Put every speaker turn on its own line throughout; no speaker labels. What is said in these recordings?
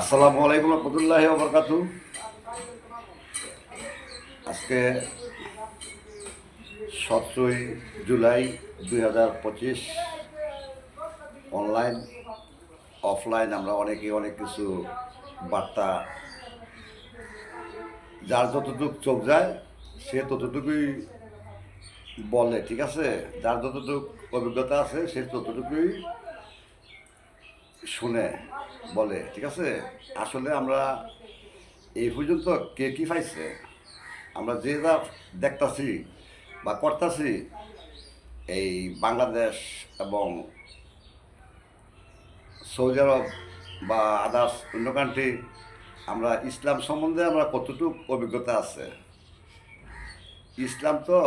আসসালামু আলাইকুম রহমতুল্লাহ বরকাতু। আজকে সতেরোই জুলাই দুই হাজার পঁচিশ অনলাইন, অফলাইন আমরা অনেকে অনেক কিছু বার্তা, যার যতটুক চোখ যায়, সে ততটুকুই বলে, ঠিক আছে? যার যতটুক অভিজ্ঞতা আছে, সে ততটুকুই শুনে, বলে, ঠিক আছে, আসলে আমরা এই পর্যন্ত কে কী পাইছে, আমরা যে যা দেখতাছি বা করতাছি, এই বাংলাদেশ এবং সৌদি আরব বা আদার্স অন্য কান্ট্রি আমরা ইসলাম সম্বন্ধে আমরা কতটুকু অভিজ্ঞতা আছে? ইসলাম তো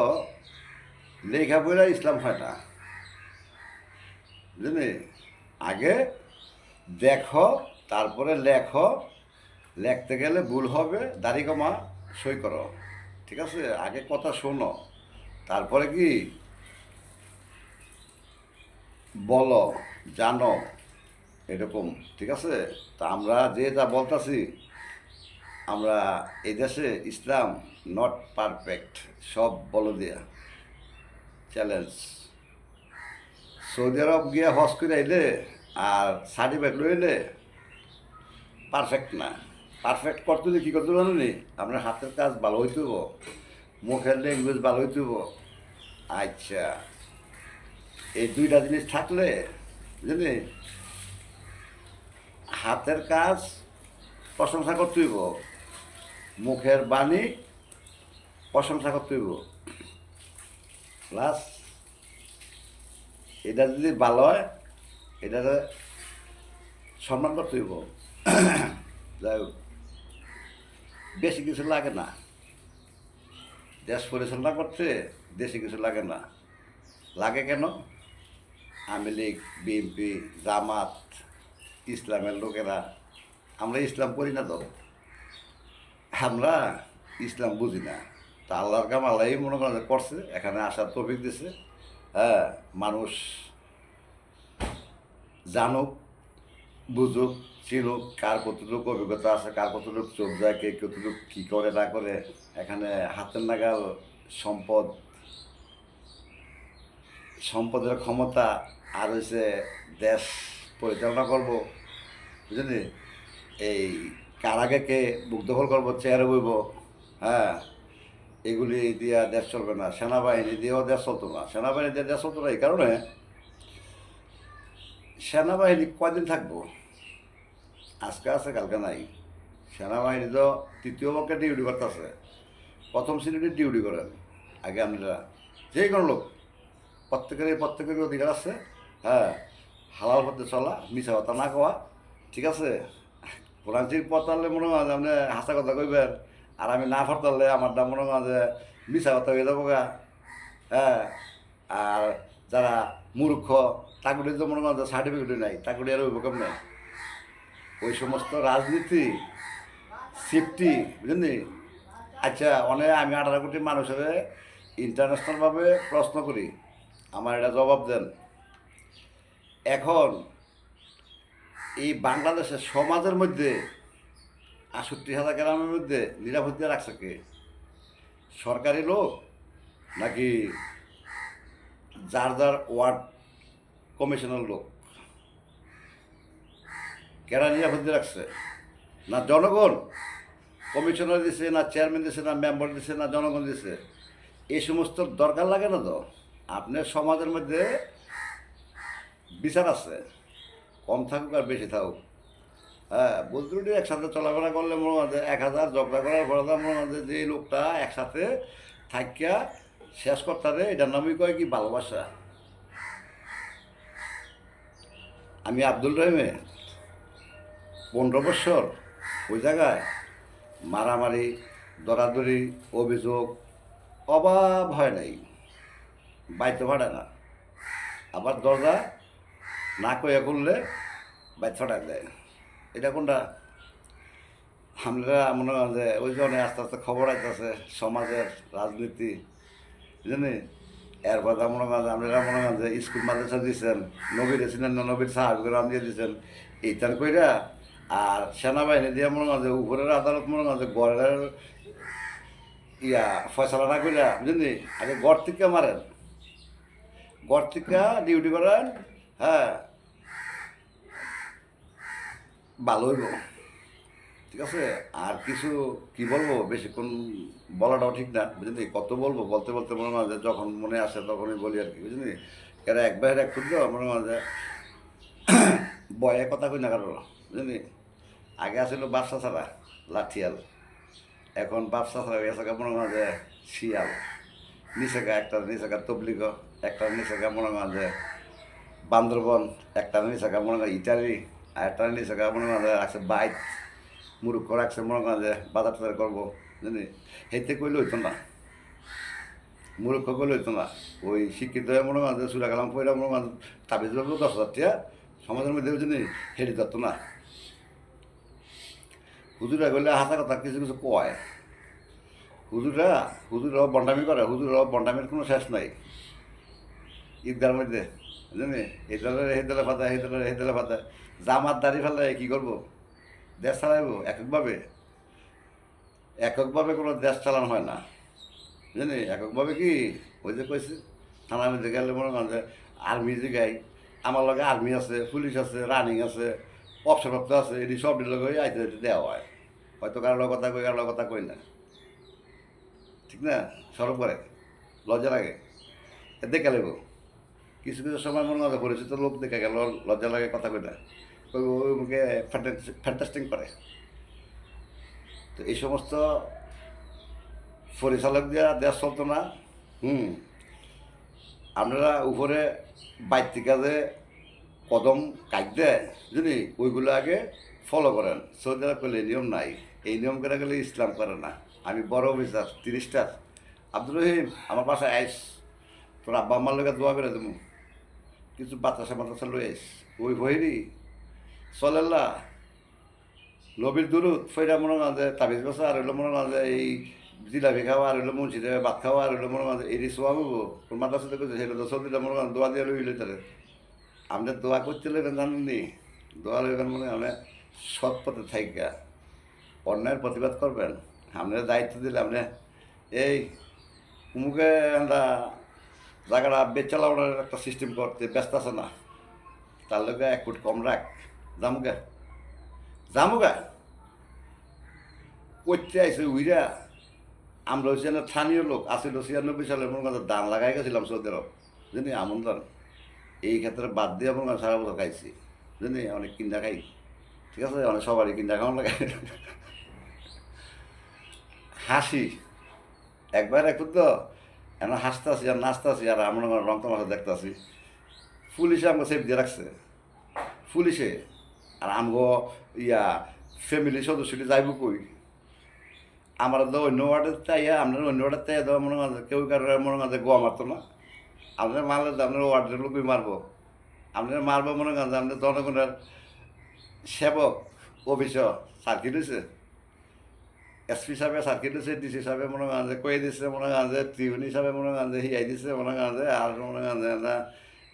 লেখা বইরা ইসলাম হয় না। বুঝলি? আগে দেখো, তারপরে লেখো। লেখতে গেলে ভুল হবে, দাড়ি কমা, সই করো। ঠিক আছে? আগে কথা শোনো। তারপরে কি? বলো, জানো, এরকম। ঠিক আছে? তা আমরা যে যা বলতাছি, আমরা এই দেশে ইসলাম নট পারফেক্ট সব বলো দিয়া। চ্যালেঞ্জ সৌদি আরব গিয়ে হজ করে আইলে আর সার্টিফিকেট লইলে পারফেক্ট না। পারফেক্ট করতে হলে কী করতে জানো নি? আপনার হাতের কাজ ভালো হইতে মুখের ল্যাঙ্গুয়েজ ভালো হইতে আচ্ছা। এই দুইটা জিনিস থাকলে বুঝলি হাতের কাজ প্রশংসা করতে হইব। মুখের বাণী প্রশংসা করতে হইব। প্লাস এটা যদি ভালো হয় এটা সম্মান করতে হইব। যাই হোক, বেশি কিছু লাগে না। দেশ পরিচালনা করতে বেশি কিছু লাগে না। লাগে কেন? আওয়ামী লীগ, বিএনপি, জামাত, ইসলামের লোকেরা, আমরা ইসলাম করি না তো। আমরা ইসলাম বুঝি না। তা আল্লাহর কাম আল্লাহ মনে করেন করছে, এখানে আসার তফিক দিছে। হ্যাঁ মানুষ জানুক, বুঝুক, চিনুক, কার কতটুকু অভিজ্ঞতা আছে, কার কতটুকু চোখ যায়, কে কতটুকু কী করে, না করে, এখানে হাতের নাগাল সম্পদ, সম্পদের ক্ষমতা, আর হচ্ছে দেশ পরিচালনা করব, বুঝলি? এই কার আগে কে বুক দখল করব, চেয়ারে বইব হ্যাঁ? এগুলি দিয়া দেশ চলবে না, সেনাবাহিনী দিয়েও দেশ চলতো না, সেনাবাহিনী দিয়ে দেশ চলতো না, এই কারণে সেনাবাহিনী কয়দিন থাকব? আজকে আছে, কালকে নাই। সেনাবাহিনী তো তৃতীয় পক্ষে ডিউটি করতেছে। প্রথম শ্রেণীতে ডিউটি করেন। আগে আমরা যে কোনো লোক, প্রত্যেকেরই প্রত্যেকের অধিকার আছে। হ্যাঁ হালাল পথে চলা, মিছা কথা না কোয়া ঠিক আছে? কোরআন শরীফ পড়তালে মনে হয় আপনি হাসা কথা কইবেন, আর আমি না পড়তালে আমার দাম মনে হয় যে মিছা কথা হয়ে যাব গা। হ্যাঁ আর যারা মূর্খ, তাগুলি তো মনে যে সার্টিফিকেটই নাই, তাগুলি আর হইব কেমনে ওই সমস্ত রাজনীতি সেফটি বুঝলি আচ্ছা অনেক আমি আঠারো কোটি মানুষের ইন্টারন্যাশনালভাবে প্রশ্ন করি, আমার এটা জবাব দেন। এখন, এই বাংলাদেশের সমাজের মধ্যে আষট্টি হাজার গ্রামের মধ্যে নিরাপত্তা রাখছে কে? সরকারি লোক নাকি যার যার ওয়ার্ড কমিশনের লোক। কেরা নিরাপত্তা রাখছে? না জনগণ? কমিশনার দিছে, না চেয়ারম্যান দিছে, না মেম্বার দিছে, না জনগণ দিছে। এই সমস্ত দরকার লাগে না তো? আপনার সমাজের মধ্যে বিচার আছে। কম থাকুক আর বেশি থাকুক। হ্যাঁ বুদ্ধি একসাথে চলাফেরা করলে মনে হয় এক হাজার ঝগড়া করার পরে মনে হয় যে লোকটা একসাথে থাকিয়া শেষ করতে এটার নামই কয় কি? ভালোবাসা। আমি আব্দুল রহিমে পনেরো বছর ওই জায়গায় মারামারি, দরাদরি, অভিযোগ, অভাব হয় নাই। বাইতে ভাড়া না। আবার দরজা না কয়ে করলে বাইতে ফাটা দেয়। এটা কোনটা? আমরা মনে হয় যে ওই জন্য আস্তে আস্তে খবর আইতেছে সমাজের রাজনীতি জানি এরপর মনে মনে করেন যে স্কুল মাদ্রাসা দিয়েছেন নবীর ছিলেন নবীর সাহায্য রাম দিয়ে দিয়েছেন এইটার কইরা আর সেনাবাহিনী দিয়ে মনে যে উপরের আদালত মনে যে গড়ের ইয়া ফয়সলা না কইরা বুঝলি আগে গড় থেকে মারেন। গড় থেকে ডিউটি করেন হ্যাঁ ভালো হইব। ঠিক আছে? আর কিছু কি বলব? বেশিক্ষণ বলাটাও ঠিক না, বুঝলি? কত বলব? বলতে বলতে মনে যে যখন মনে আসে তখনই বলি আর কি, বুঝলি? এরা এক বাইরে এক করতে মনে যে বয়ে কথা কই না কারও, বুঝলি? আগে আসছিল বাপসা ছাড়া, লাঠিয়াল। এখন বাপসা ছাড়া গেছে মনে যে শিয়াল। নিচেকা একটা নিচেকা তবলিগ একটা নিচেকা মনে যে বান্দরবন, একটা নিচেকা মনে হয় ইটালি আর একটা নিচেকা মনে হয় আছে বাইক মুরুখ রাখছে মনে করেন যে বাজার টাজার করব। জানি। হেতে কইলে হইতো না। মূর্খ কইলে হইতো না। ওই শিক্ষিত হয়ে মনে করেন যে সুরা কালাম পয়লা মনে করেন তাবিজ বাবু দশ হাজার টিয়া সমাজের মধ্যে জানি হেঁটে যেত না। হুজুরা গেলে হাসা কথা কিছু কিছু কয়। হুজুরা হুজুরাও বন্ডামি করে হুজুরাও বন্ডামির কোনো শেষ নাই। ঈদগার মধ্যে, জানি। এই দলের এই দলে ফাতা এই দলের এই দলে ফাতা জামাত দাড়ি ফেলে কী করব? দেশ চালাইব এককভাবে এককভাবে কোনো দেশ চালানো হয় না। জানি এককভাবে কি? ওই যে কইছে, থানার মধ্যে গেলে মনে করেন যে আর্মি যে গাই, আমার লগে আর্মি আছে, পুলিশ আছে, রানিং আছে অবসরপ্রাপ্ত আছে, এটি সব লগে আইতে আইতে দেওয়া হয়। হয়তো কারোর কথা কই কারোর কথা কই না। ঠিক না? সরব করে, লজ্জা লাগে। দেখে লাগব কিছু কিছু সময় মনে হয় পরিচিত লোক দেখে গেল, লজ্জা লাগে কথা কই না মুখে ফ্যান্টাস্টিং করে। তো এই সমস্ত পরিচালক দিয়া দেশ চলতো না। হুম। আপনারা উপরে বাইর কাজে কদম কাট দেয় যদি ওইগুলো আগে ফলো করেন। সৌদি আরব করলে নিয়ম নাই। এই নিয়ম করে গেলে ইসলাম করে না। আমি বড় অফিসার তিরিশটা আব্দুর রহিম, আমার বাসায় আইস। তোর আব্বা আম্মার লোকের দোয়া করে দেবো। কিছু বাতাসা বাতাসা লই আইস। ওই বহিরি সলেল্লা নবীর দুরুদ, ফেরা মনে যে তাবিজ বসা আর হইল মনে যে এই জিলাপি খাওয়া আর হইল দেবে ভাত খাওয়া আর হইল মনে যে এই সোয়া বলব তোর মাথা সাথে করছে সেটা তো সবজিটা মনে হয় দোয়া দিয়ে লইলে তাদের আমাদের দোয়া করতে লেবেন জানেননি দোয়া লইবেন মনে আমরা সৎ পথে থাইকা। অন্যায়ের প্রতিবাদ করবেন আপনার দায়িত্ব দিলে আপনি এই মুখে আমরা জায়গাটা বেচা লাউনের একটা সিস্টেম করতে ব্যস্ত আছে না। তার লোকে এক ফুট কম রাখ জামুগা জামুগা করতে আইসে উইরা। আমরা হচ্ছে না স্থানীয় লোক আসিল ছিয়ানব্বই সালে মনে কথা দান লাগাই গেছিলাম সৌদি আরব। জানি আমন এই ক্ষেত্রে বাদ দিয়ে মনে করেন সারা বছর খাইছি। জানি অনেক কিনা খাই। ঠিক আছে? অনেক সবারই কিনা খাওয়ান লাগে। হাসি। একবার একটু তো এখন হাসতেছি আর নাচতেছি আর আমরা রং তামাশা দেখতেছি। পুলিশে আমাকে সেফ দিয়ে রাখছে। পুলিশে। আর আমগো ইয়া ফ্যামিলি সদস্যটি যাইব কই? আমার তো অন্য ওয়ার্ডের চাইয়া আপনার অন্য ওয়ার্ডের চাইয়া তো মনে হয় কেউ কারও মনে হয় গোয়া মারতো না। আপনার মারলে তো আপনার ওয়ার্ডের লোকই মারবো আপনার মারবো মনে করেন যে আপনার জনগণের সেবক অফিসর সার্কিট হয়েছে এসপি সাহেবে সার্কিট দিছে ডিসি সাহেবে মনে করেন যে কয়ে দিছে মনে করেন যে ত্রিভুন হিসাবে মনে করেন যে হিয়াই দিছে মনে করেন যে আর মনে করেন যে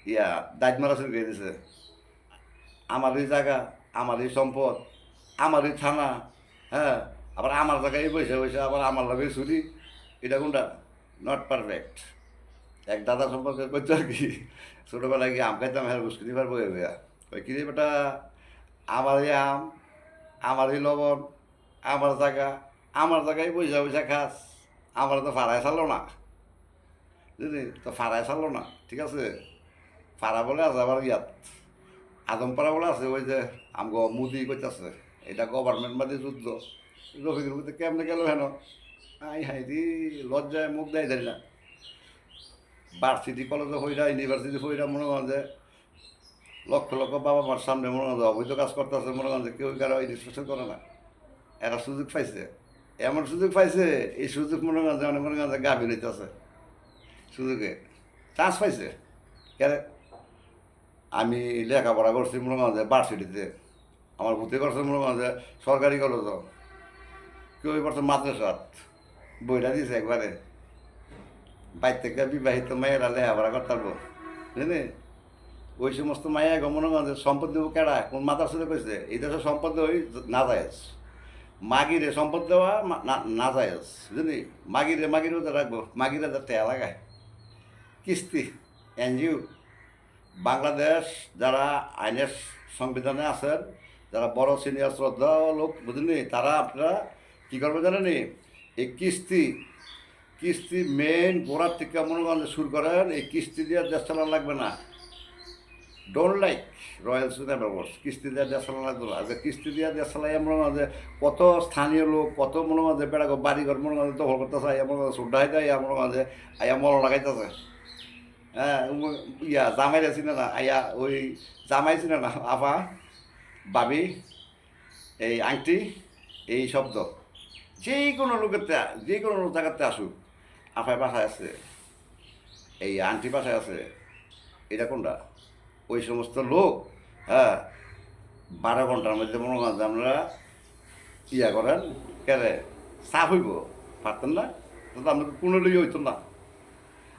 ইয়া দায়িত্ব মারা শুরু করে দিছে। আমারই জায়গা আমারই সম্পদ, আমারই থানা হ্যাঁ আবার আমার জায়গায় বসে বসে আবার আমার লগে ছুরি এটা কোনটা? নট পারফেক্ট এক দাদা সম্পর্কে করতে আর কি, ছোটোবেলায় গিয়ে আম খাইতাম হ্যাঁ মুশকিল পারব ভাইয়া ওই কিরে বেটা, আমারই আম, আমারই লবণ, আমার জায়গা, আমার জায়গায় পয়সা পয়সা খাস, আমার তো ফাড়ায় ছাড়লো না। বুঝলি? তো ফাড়ায় ছাড়লো না, ঠিক আছে? ফাড়া বলে আছে আবার ইয়াত। আদমপাড়া বলে আছে, ওই যে আমগো মুদি করতেছে এটা গভর্নমেন্ট বাদী যুদ্ধ। রফিকের মধ্যে কেমনে গেল হেন? আই হাই দি লজ্জায় মুখ দেয় দেয় না। ভার্সিটি কলেজে হইরা ইউনিভার্সিটি হইরা মনে করেন যে, লক্ষ লক্ষ বাবা মার সামনে মনে করেন অবৈধ কাজ করতেছে, মনে করেন যে কেউ কারও রেজিস্ট্রেশন করে না। এরা সুযোগ পাইছে। এমন সুযোগ পাইছে, এই সুযোগ মনে করেন যে, অনেক মনে করেন যে গাভী নিতেছে সুযোগে চান্স পাইছে। কেন আমি লেখাপড়া করছি যে ভার্সিটিতে আমার ভূতে করছে যে সরকারি কলেজ কেউ করছে মাদ্রাসাত বইটা দিয়েছে একবারে। বাইর থেকে বিবাহিত মেয়েরা লেহাপড়া করতে পারব। বুঝলি? ওই সমস্ত মায়া গমন যে সম্পদ দেবো কেডা? কোন মাতার সাথে কইছে? এই দেশের সম্পদ ওই না যায়জ মাগিরে সম্পদ দেওয়া না- যায়জ বুঝলি? মাগিরে মাগিরে রাখব, মাগিরে যাতে লাগায়। কিস্তি, এনজিও। বাংলাদেশ যারা আইনের সংবিধানে আছেন, যারা বড় সিনিয়র শ্রদ্ধা লোক বুঝলি তারা আপনারা কী করবে জানেনি এই কিস্তি কিস্তি মেন গোড়ার থেকে মনে করেন শুরু করেন, এই কিস্তি দিয়ে দেশ চালানো লাগবে না। Don't like royal cinema boss কিস্তি দিয়ে দেশ চালানো লাগবে না। যে কিস্তি দিয়ে দেশ চালাই মনে করেন কত স্থানীয় লোক, কত মনে করেন বেড়া বাড়িঘর মনে করেন দখল করতেছে আইয়া মনে করেন সুড্ডাই দেয় আইয়া মনে যে আইয়া মল লাগাইতেছে। হ্যাঁ ইয়া জামাই আছি না আইয়া ওই জামাই ছিল না আফা বাবি, এই আংটি, এই শব্দ। যে কোনো লোকেতে যে কোনো জায়গাতে আসুক আফায় বাসায় আছে, এই আন্টি বাসায় আছে, এটা কোনটা? ওই সমস্ত লোক হ্যাঁ বারো ঘণ্টার মধ্যে মনে করেন যে আপনারা ইয়া করেন, কেরে, সাফ হইব, পারতেন না? তো আপনাকে কোনো লই হইতো না।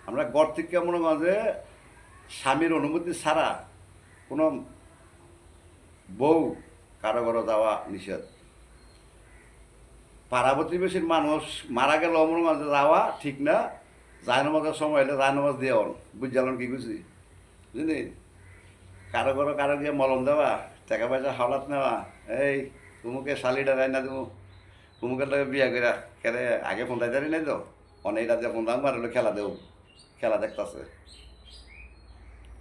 আমরা ঘর থেকে মনে যে স্বামীর অনুমতি ছাড়া কোনো বউ কারও ঘরে যাওয়া নিষেধ। পাড়া প্রতিবেশীর মানুষ মারা গেল করেন যে যাওয়া ঠিক না যায় নামাজের সময় হলে যায় নামাজ দিয়ে বুঝলাম কি বুঝি? বুঝলি? কারও ঘরে কারও গিয়ে মলম দেওয়া, টাকা পয়সা হাওলাত নেওয়া, এই তুমুকে শালিটা রায় না তুমি তুমুকের বিয়া করা কেরে আগে ফোন দায়িত্ব নাই তো? অনেক রাতে ফোন দাম মারলো, খেলা দেও। খেলা দেখতেছে।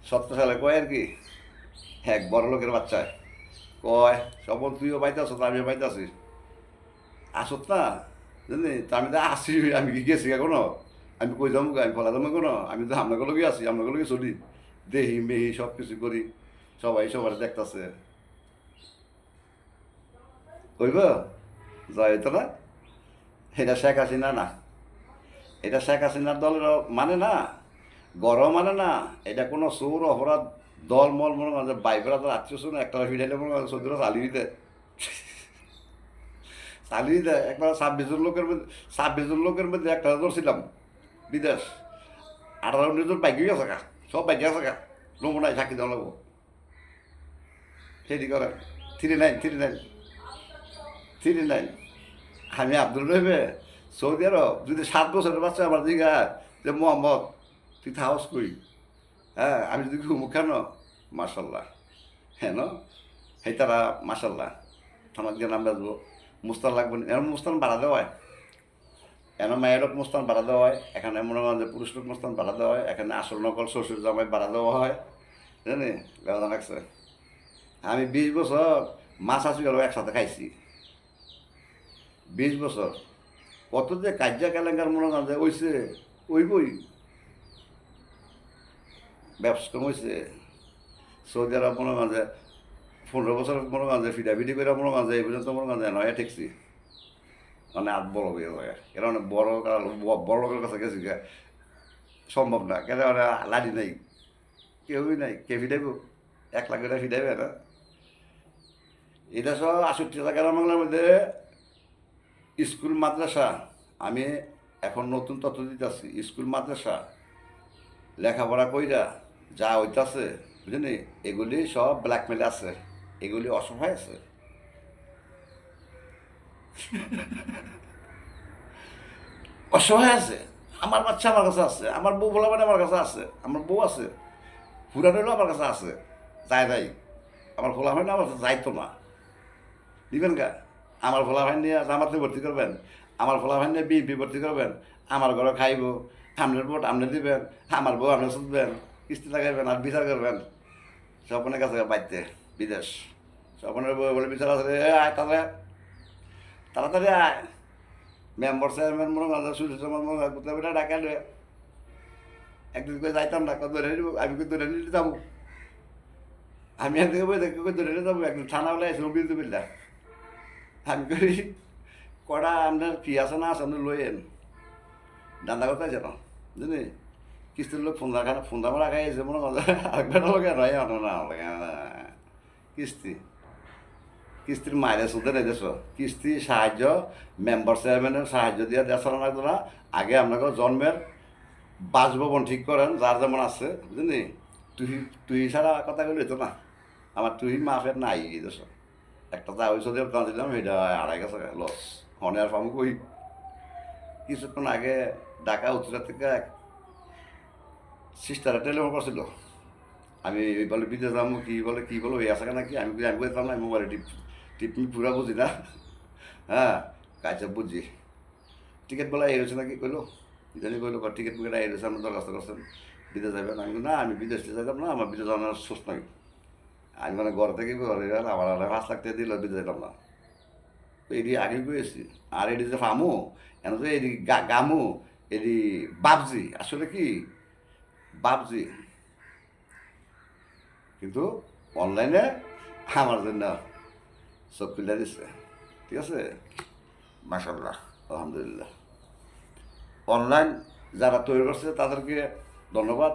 সত্য সালে কয় আর কি? এক বড় লোকের বাচ্চা। কয় সবল তুইও পাইতেছ আমিও পাইতেছি আসত না? জানি, তা আমি তো আসি, আমি কি গেছি এখনও? আমি কই যাব আমি ফলা যাব কোনো আমি তো আপনাকে লগে আছি আপনাকে লগে চলি। দেহি, মেহি সব কিছু করি, সবাই সবার দেখতেছে। কইব? জয় তো না? এটা শেখ হাসিনা না। এটা শেখ হাসিনার দলের মানে না গরম মানে না, এটা কোনো চোর, অপরাধ দল, মল, মনে করেন যে বাইকরা তো আত্মীয় শোনো একটা ফিরাইলে মনে করেন চোদ্দ চালিয়ে দিতে। চালিয়ে দেয় একবার ছাব্বিশ জন লোকের মধ্যে, ছাব্বিশ জন লোকের মধ্যে একটা ধরছিলাম বিদেশ। আঠারো উনিশ জন বাইকই আছে কা সব বাইকে আছে কা নমুনায় সাক্ষী দেওয়া লাগবো। সেটি করে three nine three nine three nine. আমি আব্দুল রহিমে সৌদি আরব যদি সাত বছরের বাচ্চা আমার দিঘা যে মোহাম্মদ, তুই থাহস কই হ্যাঁ আমি যদি ঘুমু কেন? মাসাল্লাহ হ্যাঁ সেই তারা মাসাল্লাহ থানার গিয়ে নাম বাজবো। মুস্তান লাগবে না। এরকম মুস্তান বাড়া দেওয়া হয়। এন মায়ের মুস্তান বাড়া দেওয়া হয়। এখানে মনে করেন যে পুরুষ লোক মুস্তান বাড়া দেওয়া হয়। এখানে আসল নকল শ্বশুর জামাই বাড়া দেওয়া হয়। জানি? গাদা লাগছে। আমি বিশ বছর মাছ আসি গেল একসাথে খাইছি। বিশ বছর। কত যে কার্যা কেলেঙ্কার মনে করেন যে ওইছে ওই বই ব্যবসা কম হয়েছে সৌদি আরব মনে যে, পনেরো বছর মনে যে, ফিডাফিডি করে মনে যে, এই পর্যন্ত মনে যে, নয় ঠেকছি। মানে আট বড় হয়ে। যায় অনেক বড় কারণ বড় লোকের কাছে গেছি। সম্ভব না, কেন মানে লাঠি নেই? কেউই নাই। কে ফিডাইব? এক লাখ ফিডাইবে না। এটা সব আষট্টি টাকার বাংলার মধ্যে স্কুল মাদ্রাসা, আমি এখন নতুন তথ্য দিতেছি স্কুল মাদ্রাসা, লেখাপড়া কইরা যা হইতাছে বুঝলি এগুলি সব ব্ল্যাকমেলে আছে, এগুলি অসহায় আছে। অসহায় আছে, আমার বাচ্চা আমার কাছে আছে, আমার বউ মানে আমার কাছে আছে, আমার বউ আছে পুরানো হলেও আমার কাছে আছে যাই যাই আমার ফোলা হয় না, আমার কাছে যাইতো না। দিবেন কা? আমার ফোলা ভাই নিয়ে জামাতে ভর্তি করবেন, আমার ফোলা ভাই নিয়ে বিএনপি ভর্তি করবেন, আমার ঘরে খাইব আপনার ভোট আপনি দিবেন, আমার বউ আপনি শুনবেন, কিস্তি লাগাইবেন আর বিচার করবেন। স্বপনের কাছে বাইতে, বিদেশ। স্বপনের বউ বলে বিচার আছে, এ, আয় তাহলে, তাড়াতাড়ি আয়। মেম্বার চেয়ারম্যান মনে হয় সুশীল মনে হয় বেটা ডাকা দেবে একদিন করে যাইতাম না কত ধরে নিব, আমি কই ধরে নিতে যাব? আমি একদিকে বই দেখে কই ধরে নিয়ে যাব? একদিন থানা বলে আসলাম বিন্দু বিল্লা আমি কই কটা আপনার কি আছে না আছে আপনি লইয়েন দান্দা করতে আছে না বুঝলি কিস্তির লোক ফোন রাখা ফোন দাম রাখা এসে মনে কথা আরেকবার লোক নয় আনো না কিস্তি। কিস্তির মায়ের সুদে নেই দেশ কিস্তি সাহায্য মেম্বার চেয়ারম্যানের সাহায্য দিয়ে দেশ না আগে আপনাকে জন্মের বাসভবন ঠিক করেন যার যেমন আছে বুঝলি তুই তুই ছাড়া কথা বলি তো না। আমার তুই মাফের নাই, এই দেশ একটা যা ওই সদের দাম দিলাম সেটা আড়াই গেছে লস হনে আর পাবো কই কিছুক্ষণ আগে ঢাকা উত্তরা থেকে এক সিস্টারে টেলিফোন করছিল। আমি ওই বলে, বিদেশ যাব কি বলে কি বলে, ওই আছে নাকি আমি আমি বলতাম না মোবাইলে টিপ টিপ পুরা বুঝি না। হ্যাঁ কাজটা বুঝি। টিকিট বলা এই হয়েছে নাকি কইলো? জানি কইলো টিকিট এই হয়েছে আপনার দরখাস্ত করছেন, বিদেশ যাবেন? আমি না, আমি বিদেশ যাইতাম না, আমার বিদেশ যাওয়ার সুস্থ নাই। আমি মানে ঘর থেকে গেলাম, আমার আর পাঁচ লাখ টাকা দিল বিদেশ যেতাম না। এটি আগে গিয়েছি আর এটি যে ফামু, এন তো এটি গামু এটি বাবজি আসলে কি? বাবজি কিন্তু অনলাইনে আমার জন্য চোখ খুলে দিচ্ছে ঠিক আছে? মাসাল্লাহ আলহামদুলিল্লাহ। অনলাইন যারা তৈরি করছে, তাদেরকে ধন্যবাদ।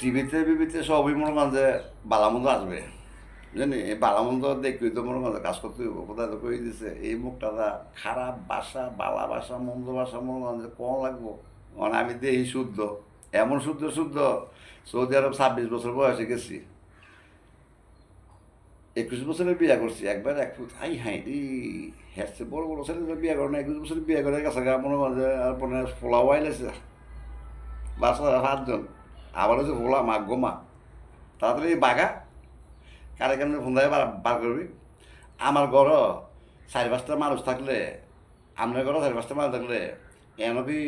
টিভিতে, বিবিতে সবই মনে করেন যে বালামন্দ আসবে। জানি, এই বালামন্দ দেখবি তো মনে করেন কাজ করতে কোথায় তো কই দিছে? এই মুখটা খারাপ বাসা, বালা বাসা, মন্দ বাসা মনে করেন যে কম লাগবো? মানে আমি দেখি শুদ্ধ, এমন শুদ্ধ শুদ্ধ, সৌদি আরব ছাব্বিশ বছর বয়সে গেছি। একুশ বছরে বিয়ে করছি, একবার এক ফুট, হাই হাই, রে হ্যাঁ বড় বড় ছেলে বিয়ে করে না একুশ বছরে বিয়ে করে গেছে মনে করেন যে আর মনে হয় পোলাও আইলেছে বাসা সাতজন আবার হচ্ছে ভোলা মা গোমা তাড়াতাড়ি বাঘা, কারে কেমন ফোন বার বার করবি? আমার ঘর চারি পাঁচটা মানুষ থাকলে আপনার ঘর চারি পাঁচটা মানুষ থাকলে এন কি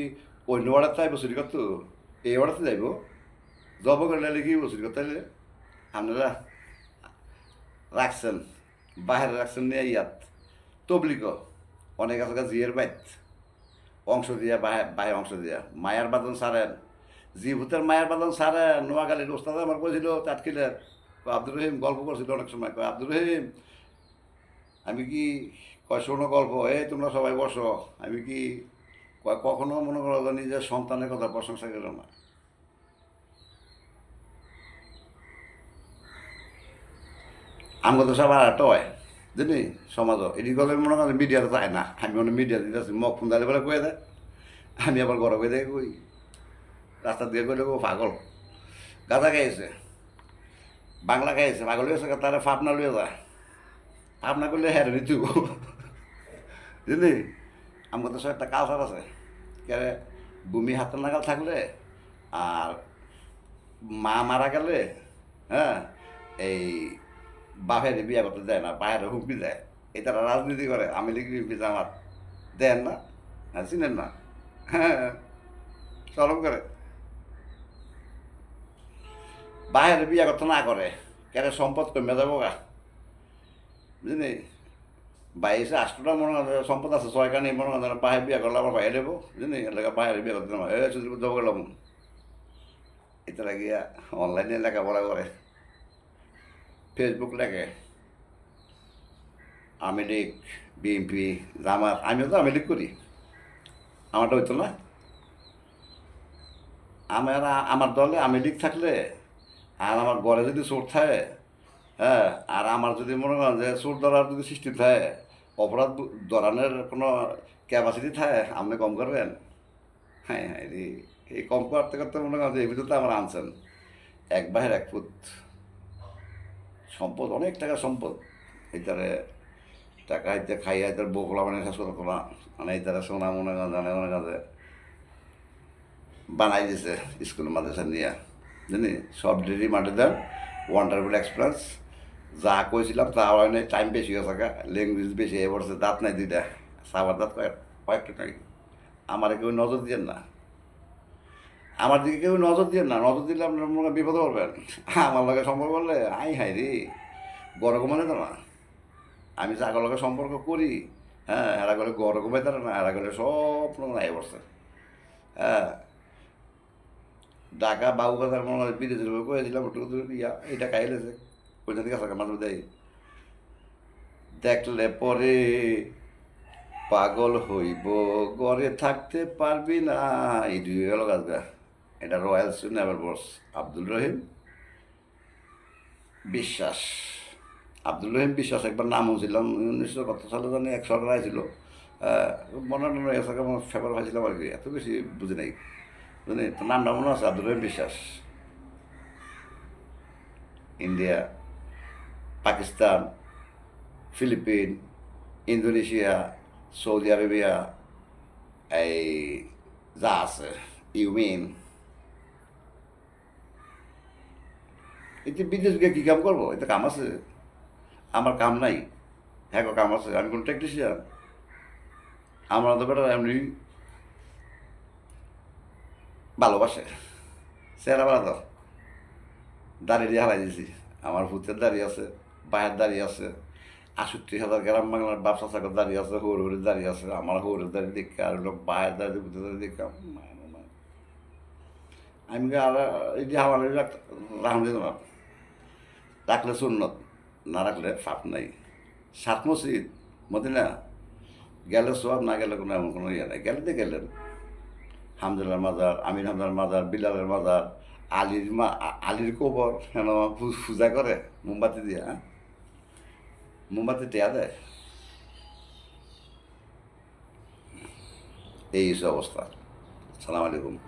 অন্য ওয়ার্ডার চাইব চুরি করতো? এই ওয়ার্ডাতে যাইব? জব করলে কি চুরি করতে আপনারা রাখছেন বাহিরে রাখছেন নিয়ে ইয়াত। তবলিক অনেক আছে জিয়ের বাইত। অংশ দিয়া বাহির অংশ দিয়া। মায়ার বাদন সারেন। জি, ভূতের মায়ের বাদন সারেন নোয়াখালীর ওস্তাদ আমার কইছিল চাটকিলের আব্দুর রহিম, গল্প করছিল অনেক সময়। কয়, আব্দুর রহিম, আমি কি, কয়, শোনো গল্প এ তোমরা সবাই বসো। আমি কি, কয়, কখনো মনে করো যে নিজের সন্তানের কথা প্রশংসা করো না। আমাকে তো সবার একটা হয়, জানি, সমাজও। এটি গেলে মনে করেন মিডিয়াতে যায় না। আমি মনে মিডিয়া দিতেছি মগ ফোন দাঁড়িয়ে বলে কয়ে দেয়। আমি আবার ঘরে কয়ে দেয় কই। রাস্তা দিয়ে ও পাগল। গাঁদা খাইছে বাংলা খাইছে পাগল হয়েছে তারা ফাপনা লুয়ে যায় ফাপনা করলে হ্যাঁ ঋতু বুঝলি আমাকে তো সব একটা কালচার আছে। কে ভূমি হাতে নাগাল থাকলে আর মা মারা গেলে হ্যাঁ এই বাপের বিয়ে করতে দেয় না বাইরে হুমকি দেয়। এই তারা রাজনীতি করে আমি লিখি জামাত দেন না? চিনেন না? হ্যাঁ চরম করে বাইরে বিয়ে করতে না করে কেন সম্পদ কমে যাব গা? বুঝলি? বাইশে আষ্টটা মনে হয় সম্পদ আছে, ছয়খানি মনে হয় বাইরে বিয়ে করলে আবার বাইরে দেবো, বুঝলি? এলাকা বাইরে বিয়ে করতে না এ শুধু জব গেলাম। এটা গিয়া অনলাইনে লেখাপড়া করে। ফেসবুক লেখে। আমি লীগ বিএনপি জামাত, আমিও তো আমি লীগ করি। আমারটা হইতো না। আমার আমার দলে আমি লীগ থাকলে আর আমার ঘরে যদি চোর থাকে হ্যাঁ আর আমার যদি মনে করেন যে চোর ধরার যদি সৃষ্টি থাকে, অপরাধ ধরানোর কোনো ক্যাপাসিটি থাকে, আপনি কম করবেন? হ্যাঁ হ্যাঁ এই কম করতে করতে মনে করেন যে এই ভিতরে আমার আনছেন। এক বাহের এক ফুট। সম্পদ, অনেক টাকা সম্পদ। এইটারে টাকা হাইতে খাই হাইতার বকলা মানে শেষ করতো না মানে এইটারে সোনা মনে করেন জানে, মনে করেন বানাই দিছে স্কুল মাদ্রাসা নিয়ে। জানি, সব ডেলি মাঠে দেন ওয়ান্ডারফুল এক্সপিরিয়েন্স যা কইছিলাম তা হয় নাই টাইম বেশি হয়ে থাকা ল্যাঙ্গুয়েজ বেশি হয়ে পড়ছে, দাঁত নাই দুইটা, সাবার দাঁত কয়েক, কয়েকটা নাই। আমার কেউ নজর দিয়েন না। আমার দিকে কেউ নজর দিয়েন না, নজর দিলে আপনার মনে হয় বিপদে পড়বেন। আমার লগে সম্পর্ক করলে আই হাই রে, গড় কমানে তো না। আমি যাগর লগে সম্পর্ক করি হ্যাঁ এরা করে গড় কমাই তারা না এরা করে সব নাই বসছে হ্যাঁ ঢাকা বাবুবাজার মনে হয় বিদেশের লোক হয়েছিলাম একটু ইয়া, এটা খাইলেছে ওইখান থেকে আসা মাঝে দেয় দেখলে পরে পাগল হইব, ঘরে থাকতে পারবি না। এই দুই গেল গাছগা এটা রয়্যাল নেভার বস, আব্দুল রহিম। বিশ্বাস। আব্দুল রহিম বিশ্বাস, একবার নাম ছিলাম উনিশশো কত সালে জানি এক সরকার ছিল মনে মনে গেছে কেমন ফেপার ভাজছিলাম আর কি এত বেশি বুঝি নাই। নামটা মনে আছে Abdul Biswas. India, Pakistan, Philippine, Indonesia, Saudi Arabia, এই যা আছে ইউমিন এতে বিদেশ গিয়ে কী কাম করব? এতে কাম আছে। আমার কাম নাই। হ্যাঁ কাম আছে। আমি কোন টেকনিশিয়ান আমরা তো বেটা এমনি ভালোবাসে। চেহারা ভালো তো দাঁড়িয়ে দিয়ে হারাই দিয়েছি আমার ভূতের দাঁড়িয়ে আছে বাহের দাঁড়িয়ে আছে আষট্টি হাজার গ্রাম বাংলার ব্যবসা চাকর দাঁড়িয়ে আছে হৌর হৌরের দাঁড়িয়ে আছে, আমার হৌরের দাঁড়িয়ে দেখে আর লোক বাহের দাঁড়িয়ে ভূতের দাঁড়িয়ে দেখে আমি আর, এই যে আমার রাখলাম রাখলে সুন্নত, না রাখলে ফাপ নাই। সাত মসজিদ, মদিনা। গেলে সব না গেলে কোনো এমন কোনো ইয়ে নাই। গেলে গেলেন। হামদুল্লার মাজার, আমির হামদার মাজার, বিলালের মাজার, আলির মা, আলির কবর হেন পু- পূজা করে মোমবাতি দিয়ে হ্যাঁ? মোমবাতি টেয়া দেয়। এই অবস্থা। সালাম আলাইকুম।